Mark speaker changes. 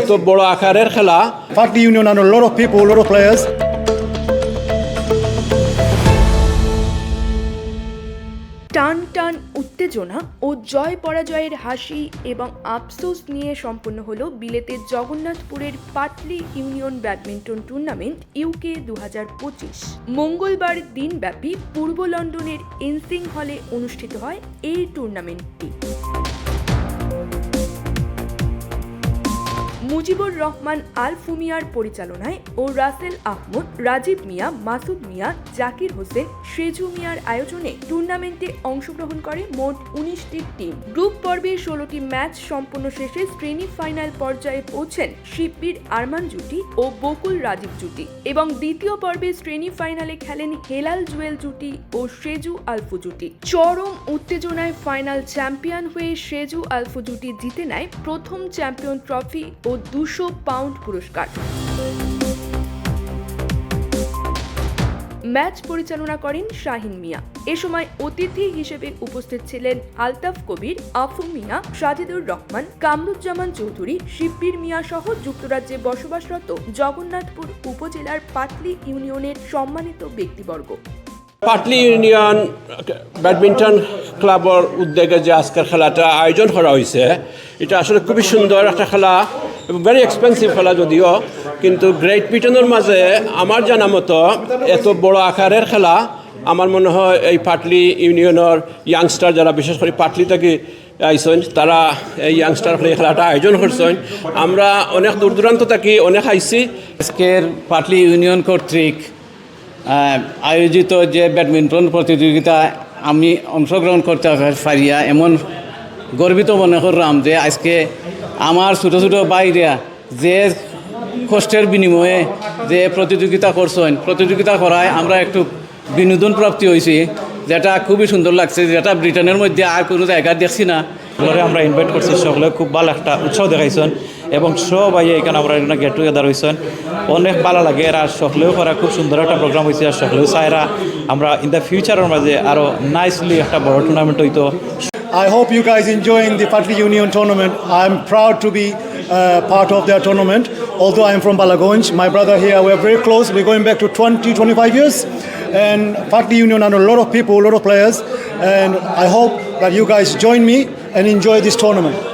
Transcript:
Speaker 1: এত বড় আকারের খেলা।
Speaker 2: A lot of people, a lot of players.
Speaker 3: টান টান উত্তেজনা ও জয় পরাজয়ের হাসি এবং আফসোস নিয়ে সম্পন্ন হলো বিলেতের জগন্নাথপুরের Patli union badminton tournament UK দু হাজার পঁচিশ। মঙ্গলবার দিনব্যাপী পূর্ব লন্ডনের এনসিং হলে অনুষ্ঠিত হয় এই টুর্নামেন্টটি। মুজিবুর রহমান আল ফুমিয়ার পরিচালনায় ও রাসেল আহমদ, রাজীব মিয়া, মাসুদ মিয়া, জাকির হোসেন, সেজু মিয়ার আয়োজনে টুর্নামেন্টে অংশগ্রহণ করে মোট উনিশটি টিম। গ্রুপ পর্বে ষোলোটি ম্যাচ সম্পন্ন শেষে শ্রেণি ফাইনাল পর্যায়ে পৌঁছেন শিববির আরমান জুটি ও বকুল রাজীব জুটি এবং দ্বিতীয় পর্বে শ্রেণি ফাইনালে খেলেন হেলাল জুয়েল জুটি ও সেজু আলফু জুটি। চরম উত্তেজনায় ফাইনাল চ্যাম্পিয়ন হয়ে সেজু আলফু জুটি জিতে নেয় প্রথম চ্যাম্পিয়ন ট্রফি ও দুশো পাউন্ড পুরস্কার। ম্যাচ পরিচালনা করেন শাহিন মিয়া। এ সময় অতিথি হিসেবে উপস্থিত ছিলেন আলতাফ কবির, আফু মিয়া, সাজিদুর রহমান, কামরুজ্জামান চৌধুরী, শিববীর মিয়া সহ যুক্তরাজ্যে বসবাসরত জগন্নাথপুর উপজেলার পাটলি ইউনিয়নের সম্মানিত ব্যক্তিবর্গ।
Speaker 1: পাটলি ইউনিয়ন ব্যাডমিন্টন ক্লাবর উদ্যোগে যে আজকের খেলাটা আয়োজন করা হয়েছে, এটা আসলে খুবই সুন্দর একটা খেলা। ভেরি এক্সপেন্সিভ খেলা যদিও, কিন্তু গ্রেট ব্রিটেনের মাঝে আমার জানা মতো এত বড় আকারের খেলা আমার মনে হয় এই পাটলি ইউনিয়নের ইয়াংস্টার যারা, বিশেষ করে পাটলি থেকে আইসেন তারা এই ইয়াংস্টার খেলাটা আয়োজন করছেন। আমরা অনেক দূর দূরান্ত থাকি, অনেক আইসি
Speaker 4: আজকের পাটলি ইউনিয়ন কর্তৃক আয়োজিত যে ব্যাডমিন্টন প্রতিযোগিতা, আমি অংশগ্রহণ করতে পারিয়া এমন গর্বিত মনে করলাম যে আজকে আমার ছোটো ছোটো বাইরা যে কষ্টের বিনিময়ে যে প্রতিযোগিতা করছেন, প্রতিযোগিতা করায় আমরা একটু বিনোদন প্রাপ্তি হয়েছি। যেটা খুবই সুন্দর লাগছে, যেটা ব্রিটেনের মধ্যে আর কোনো জায়গা দেখছি না।
Speaker 5: সকলে আমরা ইনভাইট করছি সকলে, খুব ভালো একটা উৎসাহ দেখাইছেন এবং সবাই এখানে আমরা এখানে গেট টুগেদার হয়েছেন অনেক ভালো লাগে আর সকলেও করা খুব সুন্দর একটা প্রোগ্রাম হয়েছে আর সকলেও চাইরা আমরা ইন দ্য ফিউচারের মাঝে আরও নাইসলি একটা বড় টুর্নামেন্ট হইতো।
Speaker 2: I hope you guys enjoying the Patli Union tournament. I'm proud to be uh, part of their tournament. Although I'm from Balagonj, my brother here, we're very close. We're going back to 20, 25 years. And Patli Union and a lot of people, a lot of players. And I hope that you guys join me and enjoy this tournament.